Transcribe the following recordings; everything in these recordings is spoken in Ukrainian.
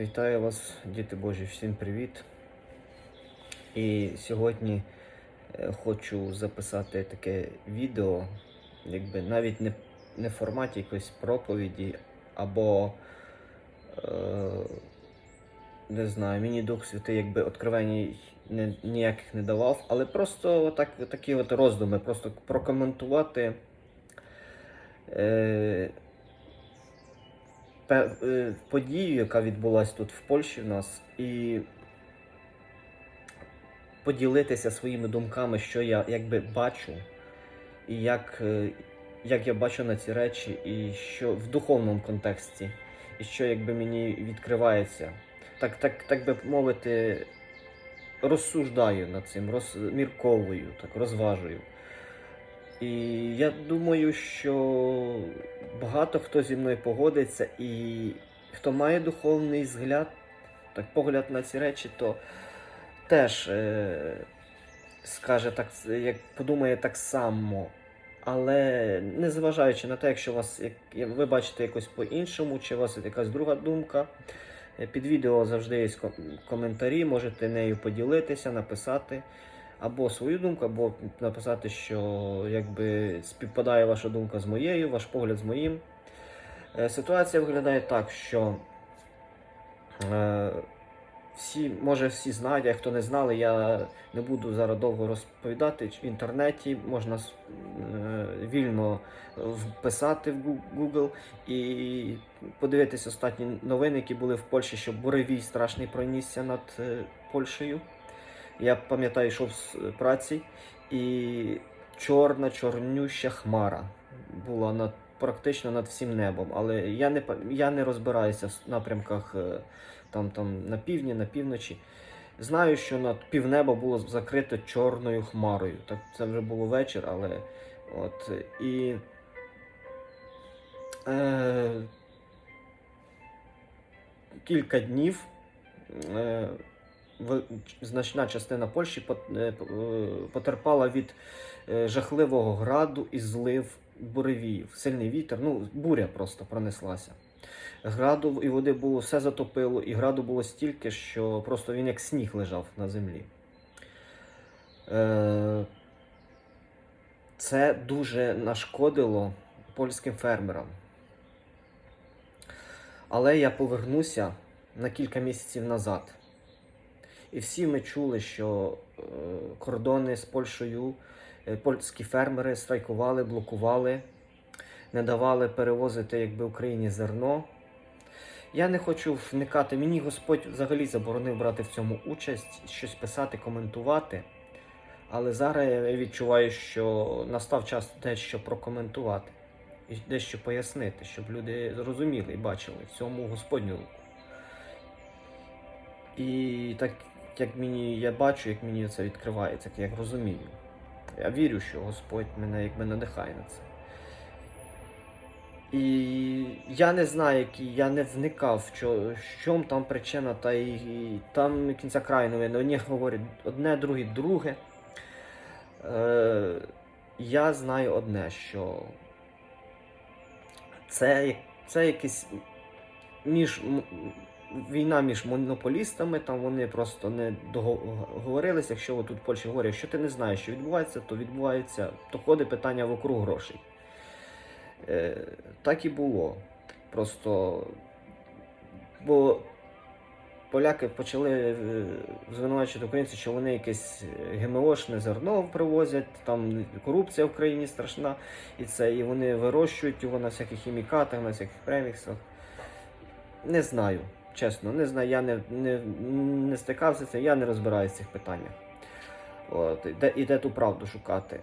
Вітаю вас, діти Божі, всім привіт. І сьогодні е, хочу записати таке відео, якби навіть не, не в форматі якоїсь проповіді, або е, не знаю, мені Дух Святий якби откровень не, ніяких не давав, але просто так, такі от роздуми, просто прокоментувати. Е, подію, яка відбулася тут в Польщі в нас, і поділитися своїми думками, що я якби бачу, і як, е, як я бачу на ці речі, і що в духовному контексті, і що якби мені відкривається. Так, так, так би мовити, розсуждаю над цим, розмірковую, так, розважую. І я думаю, що багато хто зі мною погодиться, і хто має духовний згляд, так погляд на ці речі, то теж е, скаже так, як подумає так само. Але незважаючи на те, якщо вас як ви бачите якось по-іншому, чи у вас якась друга думка, е, під відео завжди є коментарі, можете нею поділитися, написати або свою думку, або написати, що якби співпадає ваша думка з моєю, ваш погляд з моїм. Е, Ситуація виглядає так, що е, всі, може всі знають, а хто не знали, я не буду зараз довго розповідати. В інтернеті можна е, вільно вписати в Google і подивитися останні новини, які були в Польщі, що буревій страшний пронісся над Польщею. Я пам'ятаю, йшов з праці, і чорна, чорнюща хмара була над, практично над всім небом. Але я не, я не розбираюся в напрямках е, там, там, на півдні, на півночі. Знаю, що над півнеба було закрите чорною хмарою. Так, це вже було вечір, але от. І е, кілька днів. Е, значна частина Польщі е, е, потерпала від е, жахливого граду і злив буревіїв. Сильний вітер, ну, буря просто пронеслася. Граду і води було все затопило, і граду було стільки, що просто він як сніг лежав на землі. Це дуже нашкодило польським фермерам. Але я повернуся на кілька місяців назад. І всі ми чули, що е, кордони з Польщею, е, польські фермери страйкували, блокували, не давали перевозити якби Україні зерно. Я не хочу вникати. Мені Господь взагалі заборонив брати в цьому участь, щось писати, коментувати. Але зараз я відчуваю, що настав час дещо прокоментувати і дещо пояснити, щоб люди зрозуміли і бачили в цьому Господню руку. І так як мені я бачу, як мені це відкривається, як я розумію. Я вірю, що Господь мене якби надихає на це. І я не знаю, які, я не вникав, що, в чому там причина, та і, і там кінця краю новини. Одні говорять одне, другі друге. Е, я знаю одне, що це, це якийсь між війна між монополістами, там вони просто не договорилися. Якщо тут в Польщі говорять, що ти не знаєш, що відбувається, то відбувається, то ходить питання вокруг грошей. Е, так і було. Просто бо поляки почали е, звинувачувати українців, що вони якесь ГМОшне зерно привозять, там корупція в країні страшна, і це, і вони вирощують його на всяких хімікатах, на всяких преміксах. Не знаю, чесно, не знаю, я не, не, не стикався з цим, я не розбираюся в цих питаннях. От, і де, і де ту правду шукати.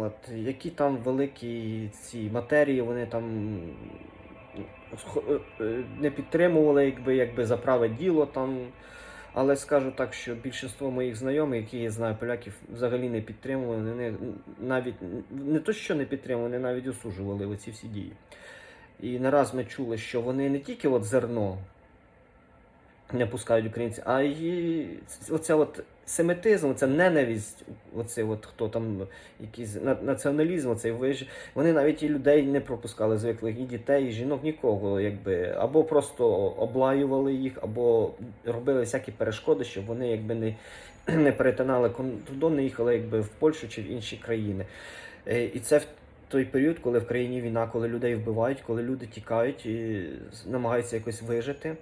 От, які там великі ці матерії, вони там е, не підтримували, якби, якби за праве діло там. Але скажу так, що більшість моїх знайомих, які я знаю поляків, взагалі не підтримували, вони навіть не то, що не підтримували, навіть осуджували оці всі дії. І не раз ми чули, що вони не тільки от зерно не пускають українців, а і оця от семитизм, це ненависть, оце от хто там якийсь націоналізм, оцей виж, вони навіть і людей не пропускали звиклих, і дітей, і жінок, нікого, якби або просто облаювали їх, або робили всякі перешкоди, щоб вони якби не, не перетинали кордон, не їхали якби в Польщу чи в інші країни. Е, І це той період, коли в країні війна, коли людей вбивають, коли люди тікають і намагаються якось вижити.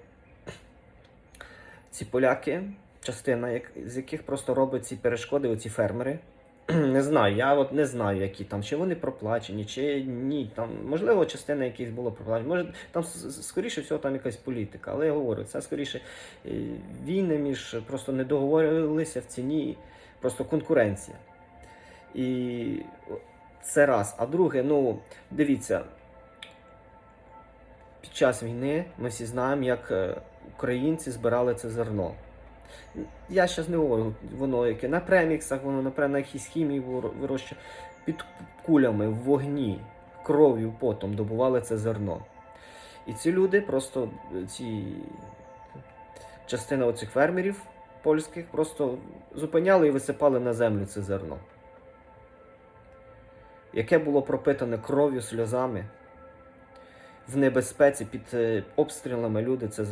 Ці поляки, частина як, з яких просто робить ці перешкоди, оці фермери. Не знаю, я от не знаю, які там, чи вони проплачені, чи ні. Там, можливо, частина якихось було проплачена. Може, там скоріше всього там якась політика. Але я говорю, це скоріше е, війни між просто не договорилися в ціні, просто конкуренція. І це раз. А друге, ну, дивіться, під час війни ми всі знаємо, як е, українці збирали це зерно. Я зараз не говорю, воно яке на преміксах, воно напевно на якійсь хімії вирощує. Під кулями, в вогні, кров'ю, потом добували це зерно. І ці люди просто, е, ці частина оцих фермерів польських просто зупиняли і висипали на землю це зерно. Яке було пропитане кров'ю, сльозами. В небезпеці під е, обстрілами люди це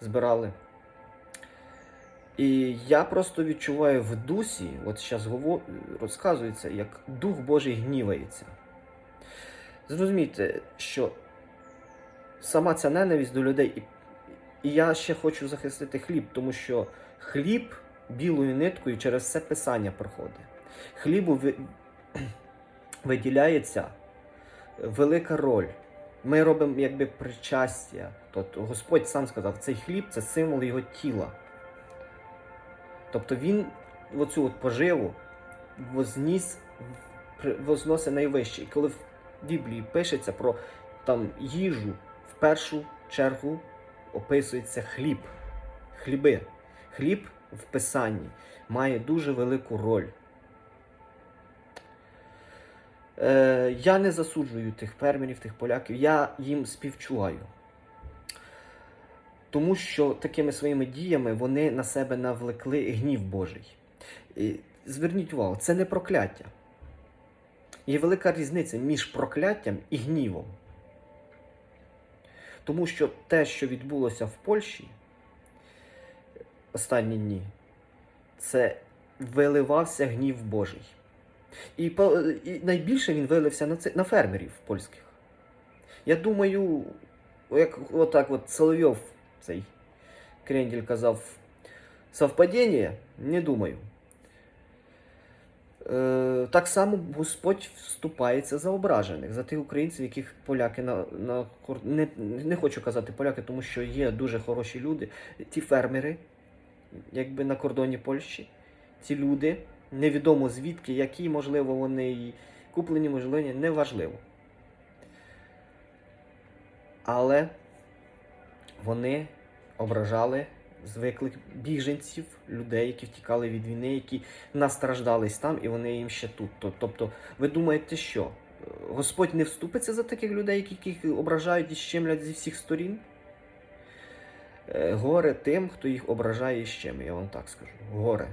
збирали. І я просто відчуваю в дусі, от зараз розказується, як Дух Божий гнівається. Зрозумійте, що сама ця ненависть до людей, і, я ще хочу захистити хліб, тому що хліб білою ниткою через все писання проходить. Хлібу. Виділяється велика роль. Ми робимо якби причастя. Тобто Господь сам сказав, цей хліб це символ його тіла. Тобто він оцю от поживу возніс, возносить найвище. І коли в Біблії пишеться про там їжу, в першу чергу описується хліб. Хліби. Хліб в писанні має дуже велику роль. Е, я не засуджую тих фермерів, тих поляків, я їм співчуваю. Тому що такими своїми діями вони на себе навлекли гнів Божий. І зверніть увагу, це не прокляття. Є велика різниця між прокляттям і гнівом. Тому що те, що відбулося в Польщі останні дні, це виливався гнів Божий. І, і найбільше він вилився на, це, на фермерів польських. Я думаю, як отак от Соловйов, цей Кренділь казав, совпадіння? Не думаю. Е, так само Господь вступається за ображених, за тих українців, яких поляки на, на не, не хочу казати поляки, тому що є дуже хороші люди. Ті фермери, якби на кордоні Польщі, ці люди, невідомо звідки, які, можливо, вони і куплені, можливо, неважливо. Але вони ображали звиклих біженців, людей, які втікали від війни, які настраждались там, і вони їм ще тут. Тобто, ви думаєте, що е, Господь не вступиться за таких людей, яких ображають і щемлять зі всіх сторін? Е, Горе тим, хто їх ображає і щемить, я вам так скажу. Горе.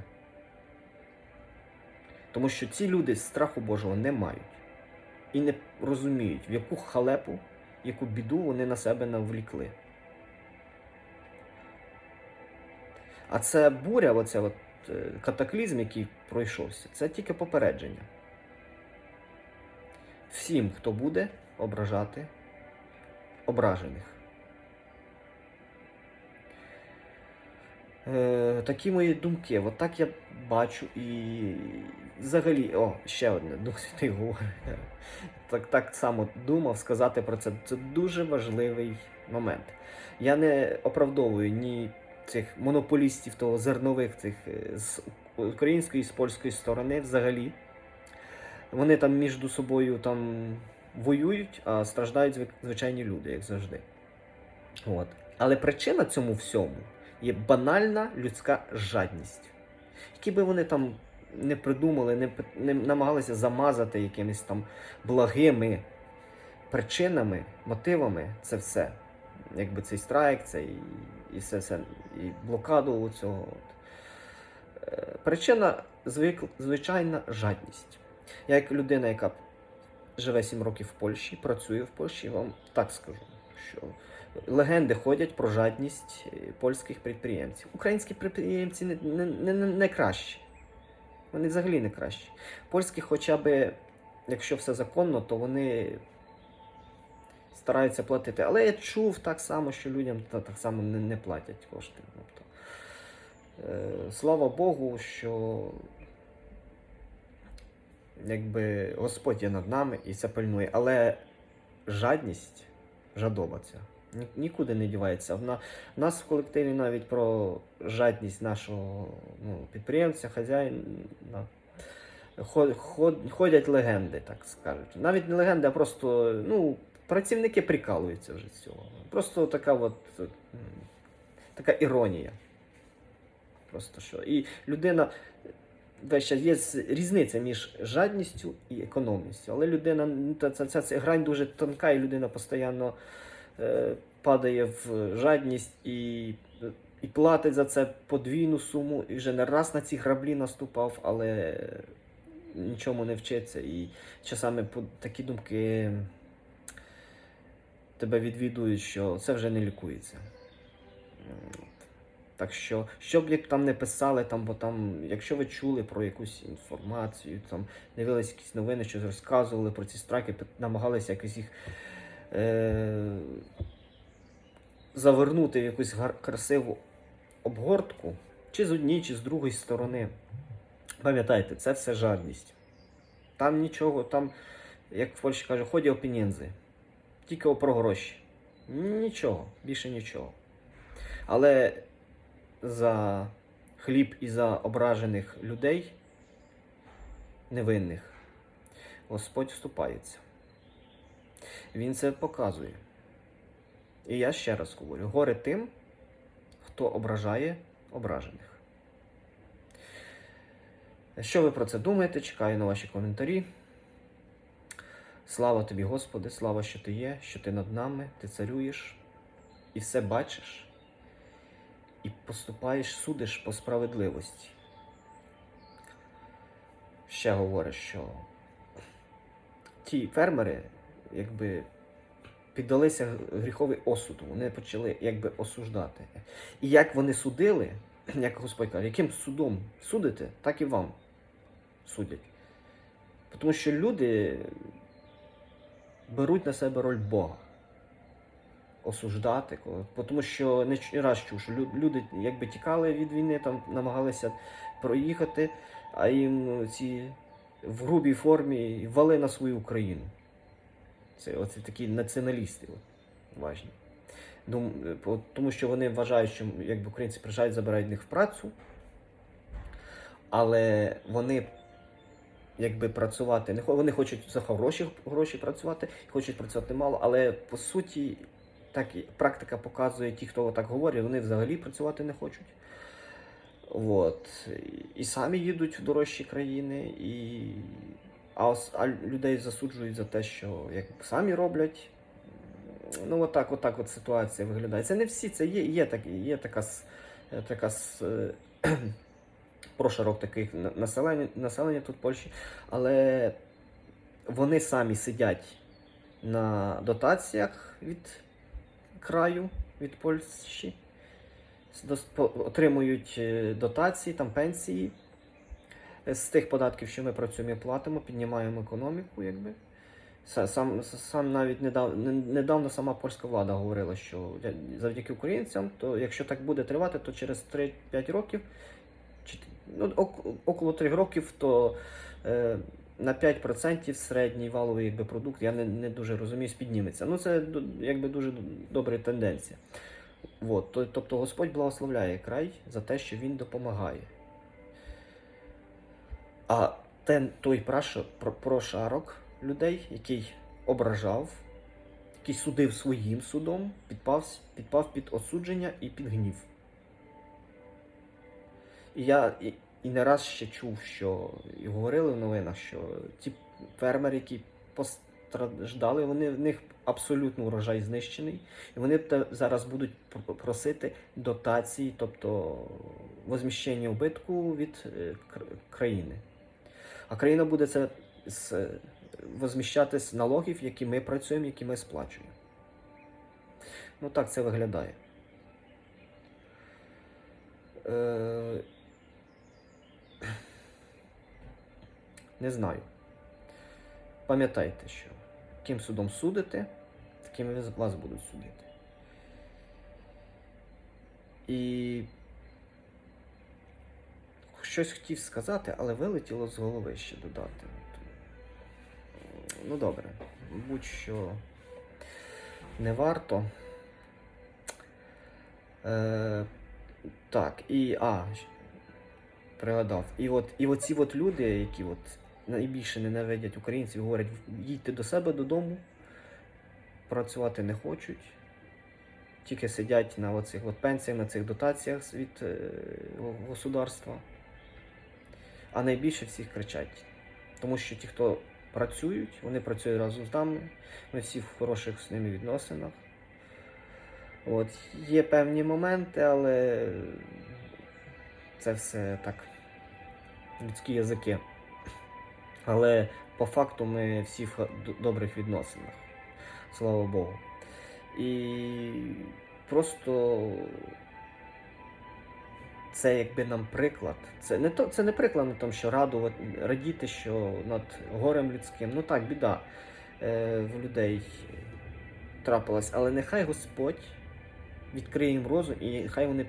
Тому що ці люди страху Божого не мають і не розуміють, в яку халепу, яку біду вони на себе навлікли. А це буря, оце от, е, катаклізм, який пройшовся, це тільки попередження. Всім, хто буде ображати ображених. Е, такі мої думки. От я бачу і взагалі, о, ще одне, Дух Святий. Так, так само думав сказати про це. Це дуже важливий момент. Я не оправдовую ні цих монополістів того зернових цих е, з української і з польської сторони взагалі. Вони там між собою там воюють, а страждають звичайні люди, як завжди. От. Але причина цьому всьому є банальна людська жадність. Які би вони там не придумали, не, не намагалися замазати якимись там благими причинами, мотивами це все. Якби цей страйк, цей і все, все і блокаду цього. Е, Причина звик, звичайна жадність. Я як людина, яка живе 7 років в Польщі, працює в Польщі, вам так скажу, що легенди ходять про жадність е, польських підприємців. Українські підприємці не, не, не, не кращі. Вони взагалі не кращі. Польські, хоча б, якщо все законно, то вони стараються платити. Але я чув так само, що людям так само не, не платять кошти. Тобто, е, слава Богу, що якби Господь є над нами і це пильнує. Але жадність, жадоба ця, нікуди не дівається. В нас в колективі навіть про жадність нашого ну, підприємця, хазяїна. хо- ход- Ходять легенди, так скажуть. Навіть не легенди, а просто ну, працівники прикалуються вже з цього. Просто така от така іронія. Просто що. І людина весь час є різниця між жадністю і економністю. Але людина, ну, ця, ця, ця грань дуже тонка, і людина постійно падає в жадність і, і платить за це подвійну суму. І вже не раз на ці граблі наступав, але нічому не вчиться. І часами такі думки тебе відвідують, що це вже не лікується. Так що, що б як там не писали, там, бо там, якщо ви чули про якусь інформацію, там дивились якісь новини, щось розказували про ці страйки, намагалися якось їх е- завернути в якусь красиву обгортку, чи з однієї, чи з другої сторони. Пам'ятайте, це все жадність. Там нічого, там, як в Польщі каже, ході о. Тільки про гроші. Нічого, більше нічого. Але за хліб і за ображених людей невинних Господь вступається. Він це показує. І я ще раз говорю: горе тим, хто ображає ображених. Що ви про це думаєте? Чекаю на ваші коментарі. Слава тобі, Господи, слава, що ти є, що ти над нами, ти царюєш і все бачиш, і поступаєш, судиш по справедливості. Ще говорить, що ті фермери, якби піддалися гріховий осуду, вони почали якби осуждати. І як вони судили, як Господь каже, яким судом судите, так і вам судять. Тому що люди беруть на себе роль Бога. Осуждати, тому що не раз чув, що люди якби тікали від війни, там намагалися проїхати, а їм ці в грубій формі вали на свою Україну. Це оце такі націоналісти важні. Дум, по- тому що вони вважають, що якби українці приїжджають, забирають них в працю, але вони якби працювати не вони хочуть за хороші гроші працювати, хочуть працювати мало, але по суті, так і практика показує, ті, хто так говорять, вони взагалі працювати не хочуть. От. І самі їдуть в дорожчі країни, і... а, а людей засуджують за те, що як самі роблять. Ну, отак, отак от ситуація виглядає. Це не всі, це є, є, так, є така, така е, прошарок таких населення, населення тут в Польщі, але вони самі сидять на дотаціях від краю, від Польщі, отримують е, дотації, там пенсії. З тих податків, що ми працюємо, платимо, піднімаємо економіку, якби. Сам, сам навіть недавно, недавно сама польська влада говорила, що завдяки українцям, то якщо так буде тривати, то через 3-5 років, ну, около 3 років, то е, на 5% середній валовий якби, продукт, я не, не дуже розумію, підніметься. Ну, це якби дуже добра тенденція. От, тобто Господь благословляє край за те, що він допомагає. А ten, той прошарок людей, який ображав, який судив своїм судом, підпав, підпав під осудження і під гнів. І я і, і не раз ще чув, що і говорили в новинах, що ті фермери, які постраждали, вони в них абсолютно урожай знищений, і вони те- зараз будуть пр- просити дотації, тобто возміщення убитку від е, країни. А країна буде це з, возміщати з налогів, які ми працюємо, які ми сплачуємо. Ну так це виглядає. Е, не знаю. Пам'ятайте, що ким судом судите, таким вас будуть судити. І щось хотів сказати, але вилетіло з голови ще додати. Ну добре, будь-що не варто. Е, так, і. А, пригадав. І от і оці от люди, які от найбільше ненавидять українців, говорять, їдьте до себе додому, працювати не хочуть. Тільки сидять на оцих от пенсіях, на цих дотаціях від е, государства. А найбільше всіх кричать. Тому що ті, хто працюють, вони працюють разом з нами, ми всі в хороших з ними відносинах. От, є певні моменти, але це все так людські язики. Але по факту ми всі в добрих відносинах. Слава Богу. І просто це якби нам приклад. Це не, то, це не приклад на тому, що радувати, радіти, що над горем людським. Ну так, біда е, в людей трапилась. Але нехай Господь відкриє їм розум, і хай вони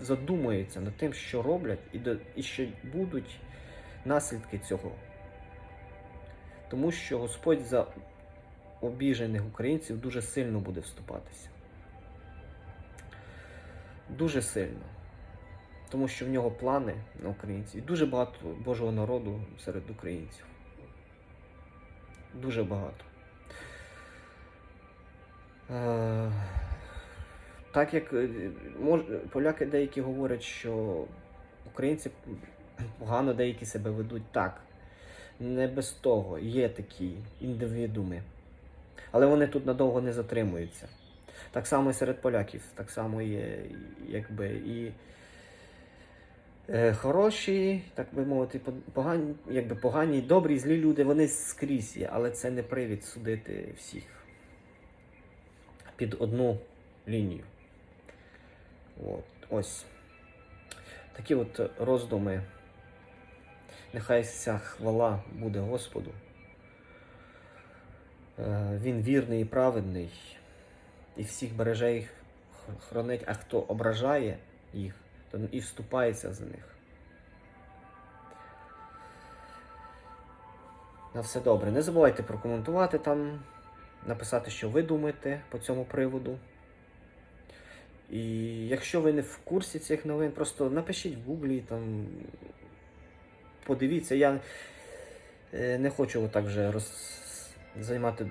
задумаються над тим, що роблять, і, до, і що будуть наслідки цього. Тому що Господь за обіжених українців дуже сильно буде вступатися. Дуже сильно. Тому що в нього плани на українців. І дуже багато Божого народу серед українців. Дуже багато. Е, так як е, поляки деякі говорять, що українці погано деякі себе ведуть так. Не без того. Є такі індивідуми. Але вони тут надовго не затримуються. Так само і серед поляків, так само є якби і хороші, так би мовити, погані, якби погані, добрі, злі люди, вони скрізь є, але це не привід судити всіх під одну лінію. От, ось. Такі от роздуми. Нехай вся хвала буде Господу. Е, Він вірний і праведний, і всіх береже їх х- хранить, а хто ображає їх, і вступається за них. На все добре. Не забувайте прокоментувати там, написати, що ви думаєте по цьому приводу. І якщо ви не в курсі цих новин, просто напишіть в гуглі, там, подивіться. Я е, не хочу отак вже роз... займати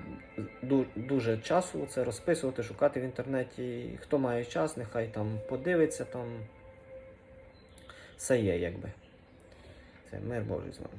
дуже часу це розписувати, шукати в інтернеті. Хто має час, нехай там подивиться, там все є, якби. Це мир Божий з вами.